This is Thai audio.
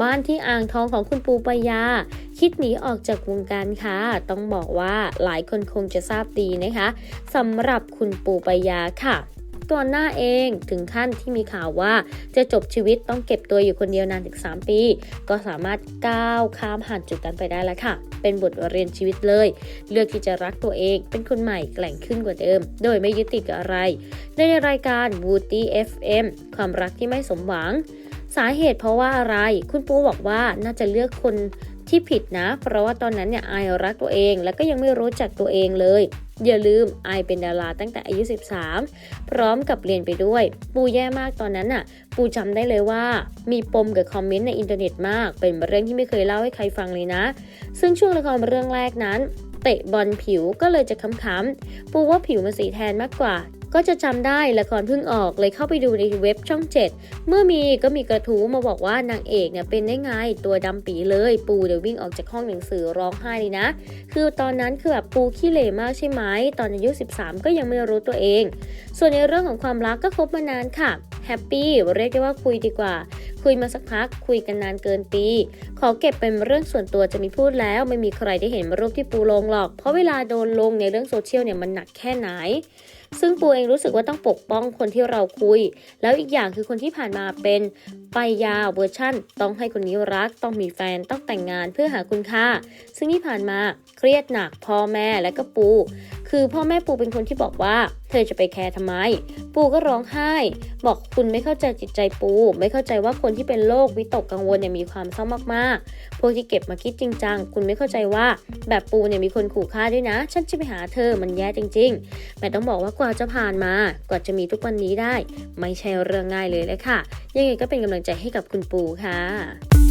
บ้านที่อ่างทองของคุณปูปยา คิดหนีออกจากวงการค่ะ ต้องบอกว่าหลายคนคงจะทราบดีนะคะสำหรับคุณปูปยาค่ะก่อนหน้าเองถึงขั้นที่มีข่าวว่าจะจบชีวิตต้องเก็บตัวอยู่คนเดียวนานถึง 3 ปี ก็สามารถก้าวข้ามผ่านจุดนั้นไปได้แล้วค่ะ เป็นบทเรียนชีวิตเลย เลือกที่จะรักตัวเองเป็นคนใหม่แกล่งขึ้นกว่าเดิม โดยไม่ยึดติดกับอะไร ในรายการ Woody FM ความรักที่ไม่สมหวัง สาเหตุเพราะว่าอะไร คุณปูบอกว่าน่าจะเลือกคนที่ผิดนะ เพราะว่าตอนนั้นเนี่ยไอายรักตัวเอง แล้วก็ยังไม่รู้จักตัวเองเลย อย่าลืมไอายเป็นดาราตั้งแต่อายุ 13 พร้อมกับเรียนไปด้วย ปูแย่มากตอนนั้นน่ะ ปูจำได้เลยว่า มีปมกับคอมเมนต์ในอินเทอร์เน็ตมาก เป็นเรื่องที่ไม่เคยเล่าให้ใครฟังเลยนะ ซึ่งช่วงละครเรื่องแรกนั้นเตะบอลผิวก็เลยจะค้ำๆปูว่าผิวมันสีแทนมากกว่า ก็จะจำได้ละครเพิ่งออกเลยเข้าไปดูในเว็บช่อง 7 เมื่อมีก็มีกระทู้มาบอกว่านางเอกเนี่ยเป็นได้ไงตัวดำปีเลยปูเดี๋ยววิ่งออกจากห้องหนังสือร้องไห้เลยนะ คือตอนนั้นคือแบบปูขี้เหร่มากใช่ไหมตอนอายุ 13 ก็ยังไม่รู้ตัวเอง ส่วนในเรื่องของความรักก็คบมานานค่ะ แฮปปี้เรียกได้ว่าคุยดีกว่า คุยมาสักพักคุยกันนานเกินปี ขอเก็บเป็นเรื่องส่วนตัวจะมีพูดแล้ว ไม่มีใครได้เห็นรูปที่ปูลงหรอก เพราะเวลาโดนลงในเรื่องโซเชียลเนี่ยมันหนักแค่ไหนซึ่งปูเองรู้สึกว่าต้องปกป้องคนที่เราคุย แล้วอีกอย่างคือคนที่ผ่านมาเป็นไปยาวเวอร์ชั่น ต้องให้คนนี้รัก ต้องมีแฟน ต้องแต่งงานเพื่อหาคุณค่า ซึ่งที่ผ่านมาเครียดหนักพ่อแม่และก็ปู คือพ่อแม่ปูเป็นคนที่บอกว่า เธอจะไปแคร์ทำไม ปูก็ร้องไห้ บอกคุณไม่เข้าใจจิตใจปู ไม่เข้าใจว่าคนที่เป็นโรควิตกกังวลเนี่ยมีความเศร้ามากๆ พวกที่เก็บมาคิดจริงจังคุณไม่เข้าใจว่าแบบปูเนี่ยมีคนขู่ฆ่าด้วยนะ ฉันจะไปหาเธอมันแย่จริงๆ แต่ต้องบอกว่ากว่าจะผ่านมากว่าจะมีทุกวันนี้ได้ ไม่ใช่เรื่องง่ายเลยเลยค่ะ ยังไงก็เป็นกำลังใจให้กับคุณปูค่ะ